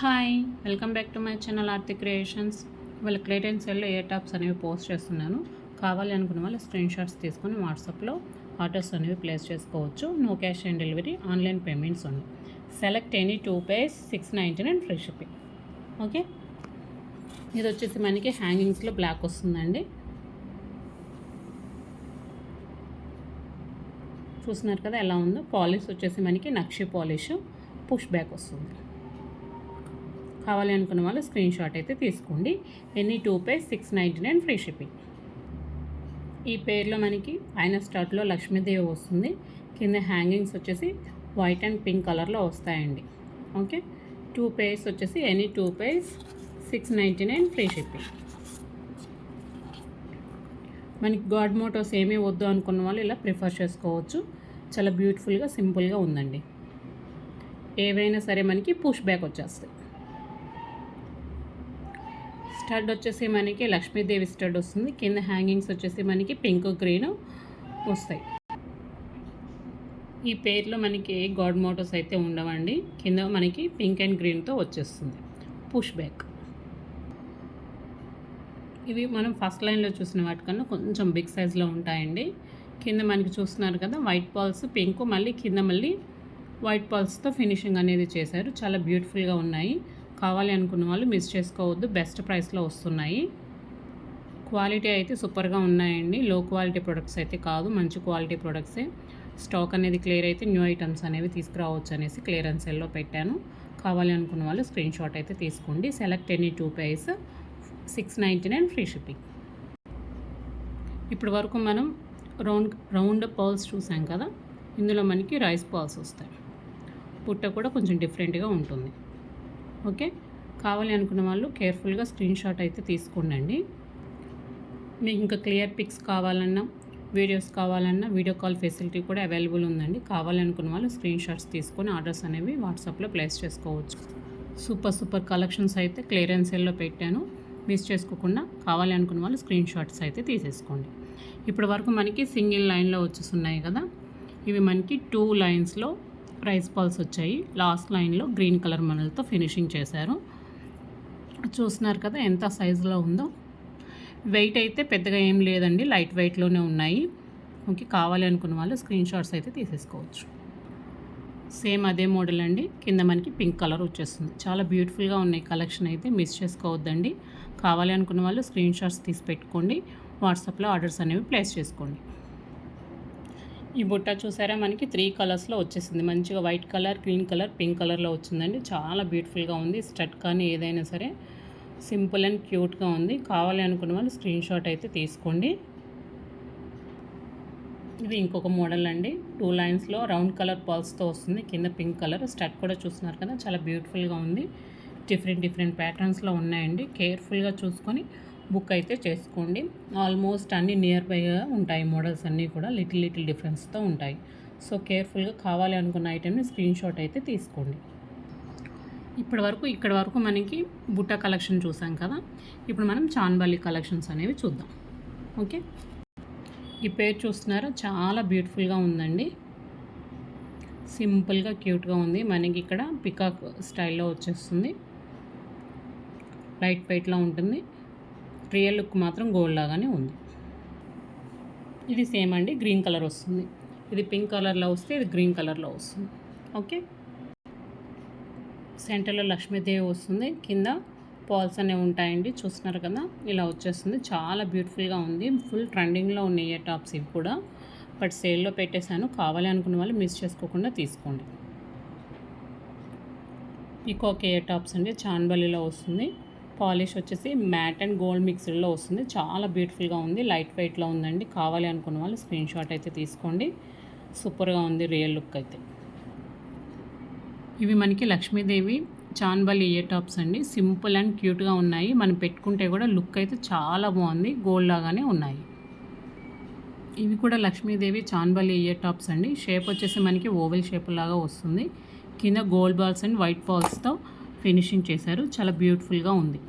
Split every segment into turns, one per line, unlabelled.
Hi welcome back to my channel Aarti creations వాళ్ళ క్లేట్ సెల్లో ఏ టాప్స్ అనేవి పోస్ట్ చేస్తున్నాను. కావాలి అనుకున్న వాళ్ళు స్క్రీన్ షాట్స్ తీసుకొని వాట్సాప్లో ఆర్డర్స్ అనేవి ప్లేస్ చేసుకోవచ్చు. No cash on delivery online payments ఉన్నాయి select any two pairs six ninety nine free shipping okay ఇది వచ్చేసి మనకి హ్యాంగింగ్స్లో బ్లాక్ వస్తుందండి. చూస్తున్నారు కదా ఎలా ఉందో? పాలిష్ వచ్చేసి మనకి నక్షి పాలిష్ పుష్ బ్యాక్ వస్తుంది. కావాలి అనుకున్న వాళ్ళు స్క్రీన్ షాట్ అయితే తీసుకోండి. Any two pair six ninety nine free shipping ఈ పేర్లో మనకి పైన స్టార్ట్లో లక్ష్మీదేవి వస్తుంది. కింద హ్యాంగింగ్స్ వచ్చేసి వైట్ అండ్ పింక్ కలర్లో వస్తాయండి. ఓకే? టూ పేర్స్ వచ్చేసి any two pairs six ninety nine free shipping మనకి గాడ్ మోటోస్ ఏమీ వద్దు అనుకున్న వాళ్ళు ఇలా ప్రిఫర్ చేసుకోవచ్చు. చాలా బ్యూటిఫుల్గా సింపుల్గా ఉందండి. ఏవైనా సరే మనకి పుష్ బ్యాక్ వచ్చేస్తాయి. స్టడ్ వచ్చేసి మనకి లక్ష్మీదేవి స్టడ్ వస్తుంది. కింద హ్యాంగింగ్స్ వచ్చేసి మనకి పింక్ గ్రీన్ వస్తాయి. ఈ పేర్లో మనకి గాడ్ మోటోస్ అయితే ఉండవండి. కింద మనకి పింక్ అండ్ గ్రీన్తో వచ్చేస్తుంది. Push back. ఇవి మనం ఫస్ట్ లైన్లో చూసిన వాటికన్నా కొంచెం బిగ్ సైజ్లో ఉంటాయండి. కింద మనకి చూస్తున్నారు కదా వైట్ పాల్స్ పింక్ మళ్ళీ కింద మళ్ళీ వైట్ పాల్స్తో ఫినిషింగ్ అనేది చేశారు. చాలా బ్యూటిఫుల్గా ఉన్నాయి. కావాలి అనుకున్న వాళ్ళు మిస్ చేసుకోవద్దు. బెస్ట్ ప్రైస్లో వస్తున్నాయి. క్వాలిటీ అయితే సూపర్గా ఉన్నాయండి. లో క్వాలిటీ ప్రొడక్ట్స్ అయితే కాదు. మంచి క్వాలిటీ ప్రొడక్ట్సే స్టాక్ అనేది క్లియర్ అయితే న్యూ ఐటమ్స్ అనేవి తీసుకురావచ్చు అనేసి క్లియరెన్స్ సెల్లో పెట్టాను. కావాలి అనుకున్న వాళ్ళు స్క్రీన్ షాట్ అయితే తీసుకోండి. Select any two pairs six ninety nine free shipping ఇప్పటి వరకు మనం రౌండ్ రౌండ్ పర్ల్స్ చూసాం కదా. ఇందులో మనకి రైస్ పర్ల్స్ వస్తాయి. పుట్ట కూడా కొంచెం డిఫరెంట్గా ఉంటుంది. ఓకే? కావాలి అనుకున్న వాళ్ళు కేర్ఫుల్గా స్క్రీన్ షాట్ అయితే తీసుకోండి మీకు ఇంకా క్లియర్ పిక్స్ కావాలన్నా వీడియోస్ కావాలన్నా వీడియో కాల్ ఫెసిలిటీ కూడా అవైలబుల్ ఉందండి. కావాలనుకున్న వాళ్ళు స్క్రీన్ షాట్స్ తీసుకొని ఆర్డర్స్ అనేవి వాట్సాప్లో ప్లేస్ చేసుకోవచ్చు. సూపర్ సూపర్ కలెక్షన్స్ అయితే క్లియరెన్స్ సేల్లో పెట్టాను. మిస్ చేసుకోకుండా కావాలి అనుకున్న వాళ్ళు స్క్రీన్ షాట్స్ అయితే తీసేసుకోండి. ఇప్పటి వరకు మనకి సింగిల్ లైన్లో వచ్చేస్తున్నాయి కదా? ఇవి మనకి టూ లైన్స్లో రైస్ బాల్స్ వచ్చాయి. లాస్ట్ లైన్లో గ్రీన్ కలర్ మనలతో ఫినిషింగ్ చేశారు. చూస్తున్నారు కదా ఎంత సైజులో ఉందో. వెయిట్ అయితే పెద్దగా ఏం లేదండి. లైట్ వెయిట్లోనే ఉన్నాయి. ఓకే కావాలి అనుకున్న వాళ్ళు స్క్రీన్ షాట్స్ అయితే తీసేసుకోవచ్చు. సేమ్ అదే మోడల్ అండి. కింద మనకి పింక్ కలర్ వచ్చేస్తుంది. చాలా బ్యూటిఫుల్గా ఉన్నాయి. కలెక్షన్ అయితే మిస్ చేసుకోవద్దండి. కావాలి అనుకున్న వాళ్ళు స్క్రీన్ షాట్స్ తీసి పెట్టుకోండి. వాట్సాప్లో ఆర్డర్స్ అనేవి ప్లేస్ చేసుకోండి. ఈ బుట్ట చూసారా? మనకి త్రీ కలర్స్లో వచ్చేసింది. మంచిగా white colour green colour pink కలర్లో వచ్చిందండి. చాలా బ్యూటిఫుల్గా ఉంది. స్టడ్ కానీ ఏదైనా సరే సింపుల్ అండ్ క్యూట్గా ఉంది. కావాలి అనుకున్న వాళ్ళు స్క్రీన్ షాట్ అయితే తీసుకోండి. ఇది ఇంకొక మోడల్ అండి. టూ లైన్స్లో రౌండ్ కలర్ పర్ల్స్తో వస్తుంది. కింద పింక్ కలర్ స్టడ్ కూడా చూస్తున్నారు కదా. చాలా బ్యూటిఫుల్గా ఉంది. డిఫరెంట్ డిఫరెంట్ ప్యాటర్న్స్లో ఉన్నాయండి. కేర్ఫుల్గా చూసుకొని బుక్ అయితే చేసుకోండి. ఆల్మోస్ట్ అన్ని నియర్ బైగా ఉంటాయి. మోడల్స్ అన్నీ కూడా లిటిల్ లిటిల్ డిఫరెన్స్తో ఉంటాయి. సో కేర్ఫుల్గా కావాలి అనుకున్న ఐటెంని స్క్రీన్ షాట్ అయితే తీసుకోండి. ఇప్పటి వరకు ఇక్కడ వరకు మనకి బుట్ట కలెక్షన్ చూసాం కదా. ఇప్పుడు మనం చాన్బల్లి కలెక్షన్స్ అనేవి చూద్దాం. ఓకే? ఈ పేరు చూస్తున్నారా? చాలా బ్యూటిఫుల్గా ఉందండి. సింపుల్గా క్యూట్గా ఉంది. మనకి ఇక్కడ పికాక్ స్టైల్లో వచ్చేస్తుంది. లైట్ వెయిట్లో ఉంటుంది. రియల్ లుక్ మాత్రం గోల్డ్ లాగానే ఉంది. ఇది సేమ్ అండి గ్రీన్ కలర్ వస్తుంది. ఇది పింక్ కలర్లో వస్తే ఇది గ్రీన్ కలర్లో వస్తుంది. ఓకే? సెంటర్లో లక్ష్మీదేవి వస్తుంది. కింద పాల్స్ అనేవి ఉంటాయండి చూస్తున్నారు కదా? ఇలా వచ్చేస్తుంది. చాలా బ్యూటిఫుల్గా ఉంది. ఫుల్ ట్రెండింగ్లో ఉన్నాయి టాప్స్ ఇవి కూడా. బట్ సేల్లో పెట్టేశాను. కావాలి అనుకున్న వాళ్ళు మిస్ చేసుకోకుండా తీసుకోండి. పీకాక్ ఏ టాప్స్ అండి చాన్బలిలో వస్తుంది. పాలిష్ వచ్చేసి మ్యాట్ అండ్ గోల్డ్ మిక్స్డ్లో వస్తుంది. చాలా బ్యూటిఫుల్గా ఉంది. లైట్ వెయిట్లో ఉందండి. కావాలి అనుకున్న వాళ్ళు స్క్రీన్ షాట్ అయితే తీసుకోండి. సూపర్గా ఉంది. రియల్ లుక్ అయితే. ఇవి మనకి లక్ష్మీదేవి చాన్బల్ ఇయర్ టాప్స్ అండి. సింపుల్ అండ్ క్యూట్గా ఉన్నాయి. మనం పెట్టుకుంటే కూడా లుక్ అయితే చాలా బాగుంది. గోల్డ్ లాగానే ఉన్నాయి. ఇవి కూడా లక్ష్మీదేవి చాన్బల్ ఇయర్ టాప్స్ అండి. షేప్ వచ్చేసి మనకి ఓవెల్ షేప్ లాగా వస్తుంది. కింద గోల్డ్ బాల్స్ అండ్ వైట్ బాల్స్తో ఫినిషింగ్ చేశారు. చాలా బ్యూటిఫుల్గా ఉంది.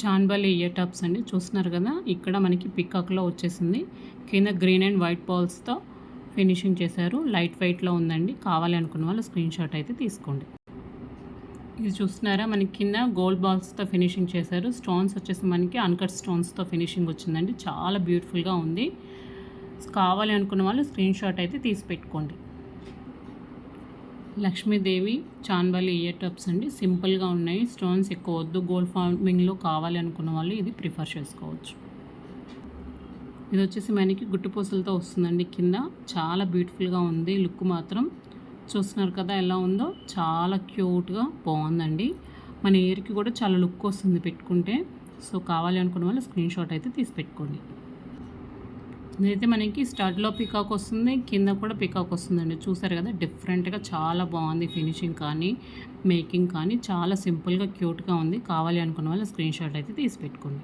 చాన్బలి ఇయర్ టాప్స్ అండి. చూస్తున్నారు కదా ఇక్కడ మనకి పికాక్లో వచ్చేసింది. కింద గ్రీన్ అండ్ వైట్ బాల్స్తో ఫినిషింగ్ చేశారు. లైట్ వెయిట్లో ఉందండి. కావాలి అనుకున్న వాళ్ళు స్క్రీన్ షాట్ అయితే తీసుకోండి. ఇది చూస్తున్నారా మనకి కింద గోల్డ్ బాల్స్తో ఫినిషింగ్ చేశారు. స్టోన్స్ వచ్చేసి మనకి అన్కట్ స్టోన్స్తో ఫినిషింగ్ వచ్చిందండి. చాలా బ్యూటిఫుల్గా ఉంది. కావాలి అనుకున్న వాళ్ళు స్క్రీన్ షాట్ అయితే తీసి పెట్టుకోండి. లక్ష్మీదేవి చాన్బలి ఇయర్ టప్స్ అండి. సింపుల్గా ఉన్నాయి. స్టోన్స్ ఎక్కువ వద్దు. గోల్డ్ ఫార్మింగ్లో కావాలి అనుకున్న వాళ్ళు ఇది ప్రిఫర్ చేసుకోవచ్చు. ఇది వచ్చేసి మనకి గుట్టుపూసలతో వస్తుందండి కింద. చాలా బ్యూటిఫుల్గా ఉంది. లుక్ మాత్రం చూస్తున్నారు కదా ఎలా ఉందో. చాలా క్యూట్గా బాగుందండి. మన ఇయర్కి కూడా చాలా లుక్ వస్తుంది పెట్టుకుంటే. సో కావాలి అనుకున్న వాళ్ళు స్క్రీన్ షాట్ అయితే తీసి పెట్టుకోండి. ఇదైతే మనకి స్టార్ట్లో పికాక్ వస్తుంది కింద కూడా పికాక్ వస్తుందండి. చూసారు కదా డిఫరెంట్గా చాలా బాగుంది ఫినిషింగ్ కానీ మేకింగ్ కానీ చాలా సింపుల్గా క్యూట్గా ఉంది. కావాలి అనుకున్న వాళ్ళు స్క్రీన్ షాట్ అయితే తీసి పెట్టుకోండి.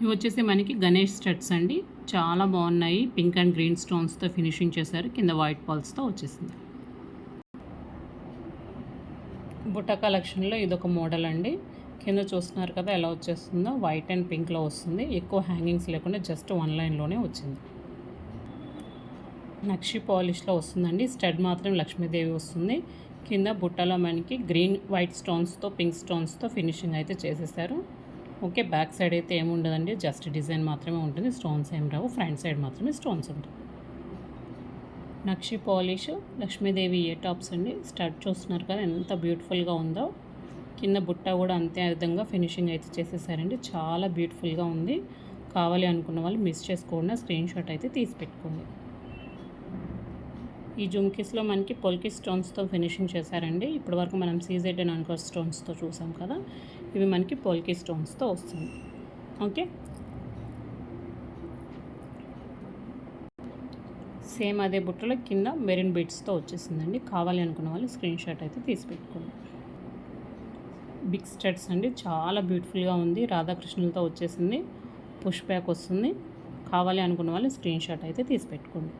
ఇవి వచ్చేసి మనకి గణేష్ స్టడ్స్ అండి. చాలా బాగున్నాయి. పింక్ అండ్ గ్రీన్ స్టోన్స్తో ఫినిషింగ్ చేశారు. కింద వైట్ పాల్స్తో వచ్చేసింది. బుట్ట కలెక్షన్లో ఇదొక మోడల్ అండి. కింద చూస్తున్నారు కదా ఎలా వచ్చేస్తుందో? వైట్ అండ్ పింక్లో వస్తుంది. ఎక్కువ హ్యాంగింగ్స్ లేకుండా జస్ట్ వన్ లైన్లోనే వచ్చింది. నక్షి పాలిష్లో వస్తుందండి. స్టడ్ మాత్రం లక్ష్మీదేవి వస్తుంది. కింద బుట్టలో మనకి గ్రీన్ వైట్ స్టోన్స్తో పింక్ స్టోన్స్తో ఫినిషింగ్ అయితే చేసేసారు. ఓకే బ్యాక్ సైడ్ అయితే ఏముండదండి జస్ట్ డిజైన్ మాత్రమే ఉంటుంది. స్టోన్స్ ఏం రావు. ఫ్రంట్ సైడ్ మాత్రమే స్టోన్స్ ఉంటాయి. నక్షి పాలిష్ లక్ష్మీదేవి ఏ టాప్స్ అండి? స్టడ్ చూస్తున్నారు కదా ఎంత బ్యూటిఫుల్గా ఉందో. కింద బుట్ట కూడా అంతే విధంగా ఫినిషింగ్ అయితే చేసేసారండి. చాలా బ్యూటిఫుల్గా ఉంది. కావాలి అనుకున్న వాళ్ళు మిస్ చేసుకోకుండా స్క్రీన్ షాట్ అయితే తీసి పెట్టుకోండి. ఈ జుమ్కీస్లో మనకి పొల్కి స్టోన్స్తో ఫినిషింగ్ చేశారండి. ఇప్పటివరకు మనం సీజెడ్ అండ్ అన్కర్ స్టోన్స్తో చూసాం కదా ఇవి మనకి పోల్కి స్టోన్స్తో వస్తుంది ఓకే? సేమ్ అదే బుట్టలో కింద మెరిన్ బీట్స్తో వచ్చేసిందండి. కావాలి అనుకున్న వాళ్ళు స్క్రీన్ షాట్ అయితే తీసి పెట్టుకోండి. బిగ్ స్టడ్స్ అండి. చాలా బ్యూటిఫుల్గా ఉంది. రాధాకృష్ణులతో వచ్చేసింది. పుష్ బ్యాక్ వస్తుంది. కావాలి అనుకున్న వాళ్ళు స్క్రీన్ షాట్ అయితే తీసి పెట్టుకోండి.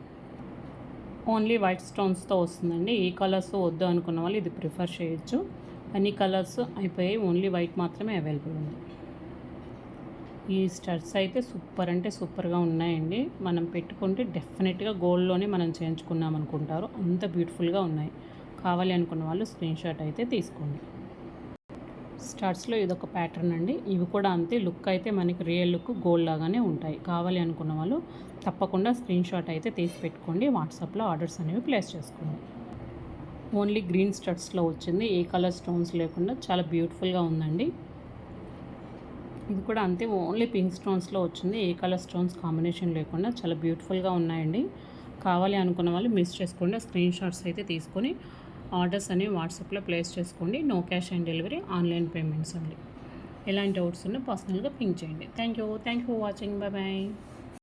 ఓన్లీ వైట్ స్టోన్స్తో వస్తుందండి. ఈ కలర్స్ వద్దు అనుకున్న వాళ్ళు ఇది ప్రిఫర్ చేయొచ్చు. అన్ని కలర్స్ అయిపోయాయి ఓన్లీ వైట్ మాత్రమే అవైలబుల్ ఉంది. ఈ స్టడ్స్ అయితే సూపర్ అంటే సూపర్గా ఉన్నాయండి. మనం పెట్టుకుంటే డెఫినెట్గా గోల్డ్లోనే మనం చేయించుకున్నాం అనుకుంటారు అంత బ్యూటిఫుల్గా ఉన్నాయి. కావాలి అనుకున్న వాళ్ళు స్క్రీన్ షాట్ అయితే తీసుకోండి. స్టార్ట్స్లో ఇదొక ప్యాటర్న్ అండి. ఇవి కూడా అంతే లుక్ అయితే మనకి రియల్ లుక్ గోల్డ్ లాగానే ఉంటాయి. కావాలి అనుకున్న వాళ్ళు తప్పకుండా స్క్రీన్ షాట్ అయితే తీసి పెట్టుకోండి. వాట్సాప్లో ఆర్డర్స్ అనేవి ప్లేస్ చేసుకోండి. ఓన్లీ గ్రీన్ స్టడ్స్లో వచ్చింది. ఏ కలర్ స్టోన్స్ లేకుండా చాలా బ్యూటిఫుల్గా ఉందండి. ఇది కూడా అంతే ఓన్లీ పింక్ స్టోన్స్లో వచ్చింది. ఏ కలర్ స్టోన్స్ కాంబినేషన్ లేకుండా చాలా బ్యూటిఫుల్గా ఉన్నాయండి. కావాలి అనుకున్న వాళ్ళు మిస్ చేసుకోండి స్క్రీన్ షాట్స్ అయితే తీసుకొని ఆర్డర్స్ అనేవి వాట్సాప్లో ప్లేస్ చేసుకోండి. No cash on delivery online payments అండి ఎలాంటి డౌట్స్ ఉన్నా పర్సనల్గా పింక్ చేయండి. Thank you. Thank you for watching. Bye bye